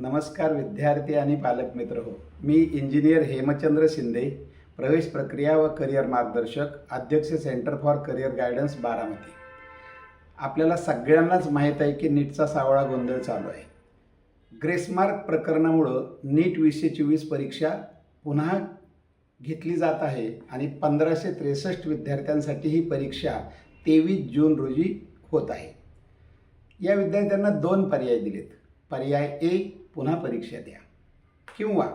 नमस्कार विद्यार्थी आणि पालक मित्र हो. मी इंजिनियर हेमचंद्र शिंदे प्रवेश प्रक्रिया व करिअर मार्गदर्शक अध्यक्ष centre for career guidance Baramati. आपल्याला सगळ्यांनाच माहीत आहे की नीटचा सावळा गोंधळ चालू आहे. ग्रेसमार्क प्रकरणामुळं नीट वीसशे चोवीस परीक्षा पुन्हा घेतली जात आहे आणि पंधराशे त्रेसष्ट विद्यार्थ्यांसाठी ही परीक्षा तेवीस जून रोजी होत आहे. या विद्यार्थ्यांना दोन पर्याय दिलेत. पर्याय ए पुन्हा परीक्षा द्या. किंवा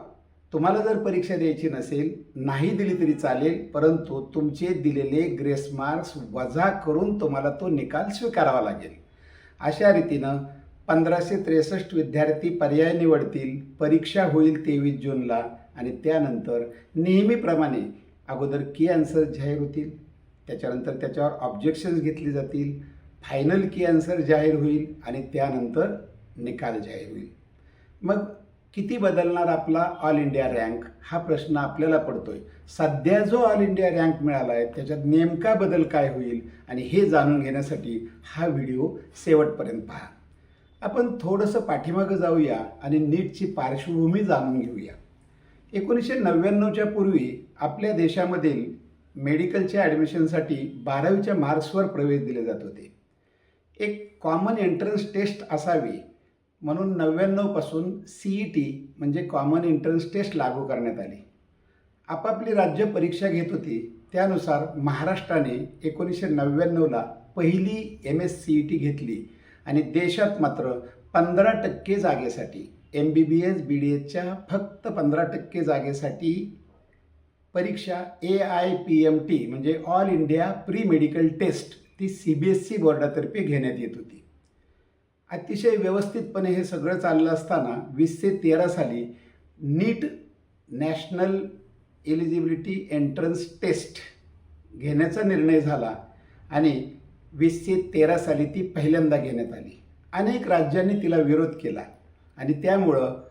तुम्हाला जर परीक्षा द्यायची नसेल नाही दिली तरी चालेल परंतु तुमचे दिलेले ग्रेस मार्क्स वजा करून तुम्हाला तो निकाल स्वीकारावा लागेल. अशा रीतीनं पंधराशे त्रेसष्ट विद्यार्थी पर्याय निवडतील परीक्षा होईल तेवीस जूनला आणि त्यानंतर नेहमीप्रमाणे अगोदर की आन्सर जाहीर होतील. त्याच्यानंतर त्याच्यावर ऑब्जेक्शन्स घेतली जातील. फायनल की आन्सर जाहीर होईल आणि त्यानंतर निकाल जाहीर होईल. मग किती बदलणार आपला ऑल इंडिया रँक हा प्रश्न आपल्याला पडतोय. सध्या जो ऑल इंडिया रँक मिळाला आहे त्याच्यात नेमका बदल काय होईल? आणि हे जाणून घेण्यासाठी हा व्हिडिओ शेवटपर्यंत पहा. आपण थोडंसं पाठीमागं जाऊया आणि नीटची पार्श्वभूमी जाणून घेऊया. एकोणीसशे नव्याण्णवच्या पूर्वी आपल्या देशामधील मेडिकलच्या ॲडमिशनसाठी बारावीच्या मार्क्सवर प्रवेश दिले जात होते. एक कॉमन एंट्रन्स टेस्ट असावी म्हणून नव्याण्णवपासून सी ई टी म्हणजे कॉमन एंट्रन्स टेस्ट लागू करण्यात आली. आपापली राज्य परीक्षा घेत होती. त्यानुसार महाराष्ट्राने एकोणीसशे नव्याण्णवला पहिली M S C E T घेतली आणि देशात मात्र पंधरा टक्के जागेसाठी M B B S B D एसच्या फक्त पंधरा टक्के जागेसाठी परीक्षा A I P M T म्हणजे all India pre medical test ती सी बी एस सी बोर्डातर्फे घेण्यात येत होती. अतिशय व्यवस्थितपणे हे सगळं चाललं असताना वीसशे तेरा साली NEET national eligibility entrance test घेण्याचा निर्णय झाला आणि वीसशे तेरा साली ती पहिल्यांदा घेण्यात आली. अनेक राज्यांनी तिला विरोध केला आणि त्यामुळं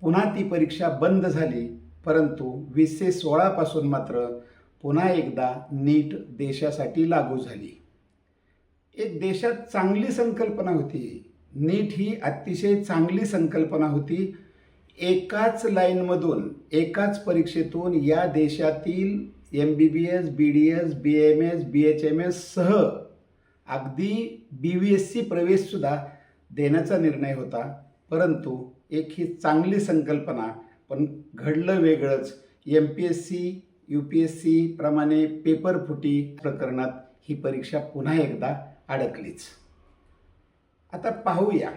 पुन्हा ती परीक्षा बंद झाली परंतु वीसशे सोळापासून मात्र पुन्हा एकदा नीट देशासाठी लागू झाली. एक देशात चांगली संकल्पना होती. नीट ही अतिशय चांगली संकल्पना होती. एकाच लाईनमधून एकाच परीक्षेतून या देशातील M B B S B D S B M S B H M S सह अगदी बी व्ही एस सी प्रवेशसुद्धा देण्याचा निर्णय होता. परंतु एक ही चांगली संकल्पना पण घडलं वेगळंच. M P S C U P S C प्रमाणे पेपर फुटी प्रकरणात ही परीक्षा पुन्हा एकदा अडकलीच. आता पाहूया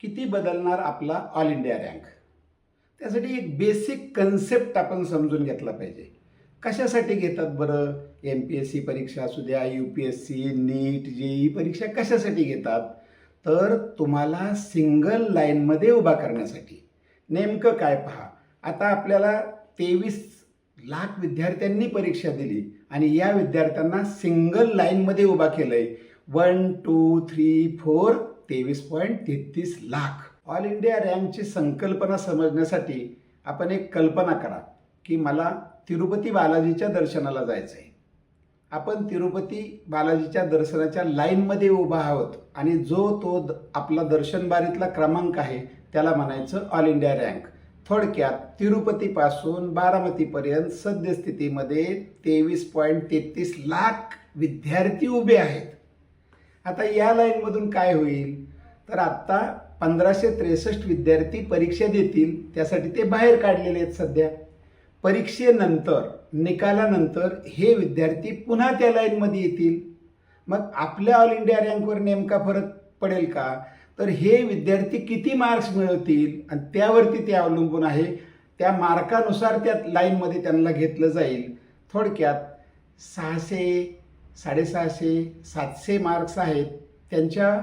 किती बदलणार आपला ऑल इंडिया रँक त्यासाठी एक बेसिक कन्सेप्ट आपण समजून घेतला पाहिजे. कशासाठी घेतात बरं? एम पी एस सी परीक्षा असू द्या U P S C NEET J E परीक्षा कशासाठी घेतात? तर तुम्हाला सिंगल लाईनमध्ये उभा करण्यासाठी. नेमकं काय पहा? आता आपल्याला तेवीस लाख विद्यार्थ्यांनी परीक्षा दिली आणि या विद्यार्थ्यांना सिंगल लाईनमध्ये उभा केलं आहे वन टू थ्री फोर तेवीस पॉईंट तेहतीस लाख. ऑल इंडिया रँकची संकल्पना समजण्यासाठी आपण एक कल्पना करा की मला तिरुपती बालाजीच्या दर्शनाला जायचं आहे आपण तिरुपती बालाजीच्या दर्शनाच्या लाईनमध्ये उभा आहोत आणि जो तो द- आपला दर्शनबारीतला क्रमांक आहे त्याला म्हणायचं ऑल इंडिया रँक. थोडक्यात तिरुपतीपासून बारामतीपर्यंत सद्यस्थितीमध्ये तेवीस पॉईंट तेहतीस लाख विद्यार्थी उभे आहेत. आता या लाईनमधून काय होईल? तर आत्ता पंधराशे त्रेसष्ट विद्यार्थी परीक्षा देतील त्यासाठी ते बाहेर काढलेले आहेत सध्या. परीक्षेनंतर निकालानंतर हे विद्यार्थी पुन्हा त्या लाईनमध्ये येतील. मग आपल्या ऑल इंडिया रँकवर नेमका फरक पडेल का? तर हे विद्यार्थी किती मार्क्स मिळवतील? आणि त्यावरती ते अवलंबून आहे. त्या मार्कानुसार त्या लाईनमध्ये त्यांना घेतलं जाईल. थोडक्यात सहाशे साडेसहाशे सातशे मार्क्स आहेत. त्यांच्या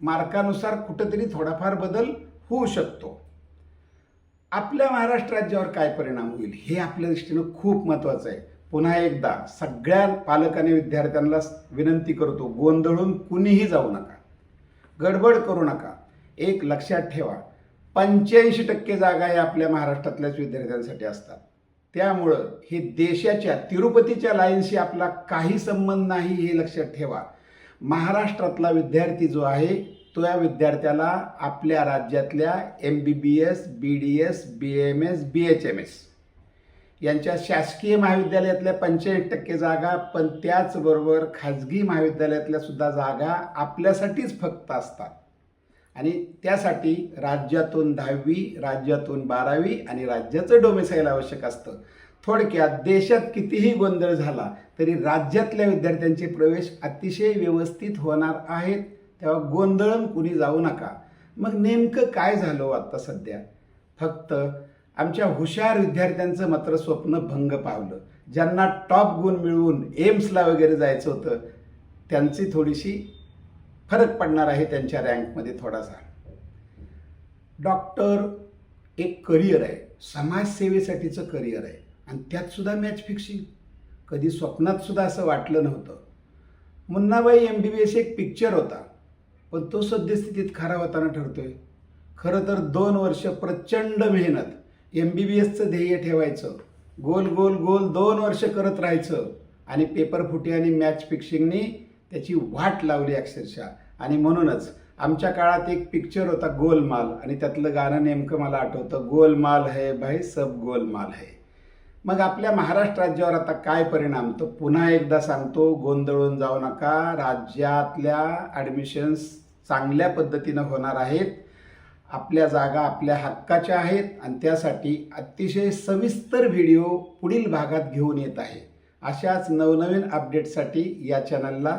मार्कानुसार कुठंतरी थोडाफार बदल होऊ शकतो. आपल्या महाराष्ट्र राज्यावर काय परिणाम होईल हे आपल्या दृष्टीनं खूप महत्त्वाचं आहे. पुन्हा एकदा सगळ्या पालकांनी विद्यार्थ्यांना विनंती करतो गोंधळून कुणीही जाऊ नका. गडबड करू नका. एक लक्षात ठेवा पंच्याऐंशी टक्के जागा हे आपल्या महाराष्ट्रातल्याच विद्यार्थ्यांसाठी असतात. त्यामुळं हे देशाच्या तिरुपतीच्या लाईनशी आपला काही संबंध नाही हे लक्षात ठेवा. महाराष्ट्रातला विद्यार्थी जो आहे तो या विद्यार्थ्याला आपल्या राज्यातल्या M B B S B D S B M S B H M S यांच्या शासकीय महाविद्यालयातल्या पंच्याऐंशी टक्के जागा पण त्याचबरोबर खाजगी महाविद्यालयातल्या सुद्धा जागा आपल्यासाठीच फक्त असतात. आणि त्यासाठी राज्यातून दहावी राज्यातून बारावी आणि राज्याचं डोमिसाईल आवश्यक असतं. थोडक्यात देशात कितीही गोंधळ झाला तरी राज्यातल्या विद्यार्थ्यांचे प्रवेश अतिशय व्यवस्थित होणार आहेत. तेव्हा गोंधळून कुणी जाऊ नका. मग नेमकं काय झालं हो आत्ता सध्या? फक्त आमच्या हुशार विद्यार्थ्यांचं मात्र स्वप्न भंग पावलं. ज्यांना टॉप गुण मिळवून एम्सला वगैरे जायचं होतं त्यांची थोडीशी फरक पडणार आहे त्यांच्या रँकमध्ये थोडासा. डॉक्टर एक करिअर आहे. समाजसेवेसाठीचं करिअर आहे. आणि त्यातसुद्धा मॅच फिक्सिंग कधी स्वप्नातसुद्धा असं वाटलं नव्हतं. Munnabhai M B B S एक पिक्चर होता. पण तो सद्यस्थितीत खरा होताना ठरतो आहे खरं तर दोन वर्ष प्रचंड मेहनत एम बी बी एसचं ध्येय ठेवायचं. गोल गोल गोल दोन वर्ष करत राहायचं. आणि पेपर फुटी आणि मॅच फिक्सिंगनी त्याची वाट लावली अक्षरशः. आणि म्हणूनच आमच्या काळात एक पिक्चर होता गोलमाल. आणि त्यातलं गाणं नेमकं मला आठवतं गोलमाल है भाई सब गोलमाल है. मग आपल्या महाराष्ट्र राज्यावर आता काय परिणाम? तो पुन्हा एकदा सांगतो गोंधळून जाऊ नका. राज्यातल्या ॲडमिशन्स चांगल्या पद्धतीनं होणार आहेत. आपल्या जागा आपल्या हक्काच्या आहेत. आणि त्यासाठी अतिशय सविस्तर व्हिडिओ पुढील भागात घेऊन येत आहे. अशाच नवनवीन अपडेटसाठी या चॅनलला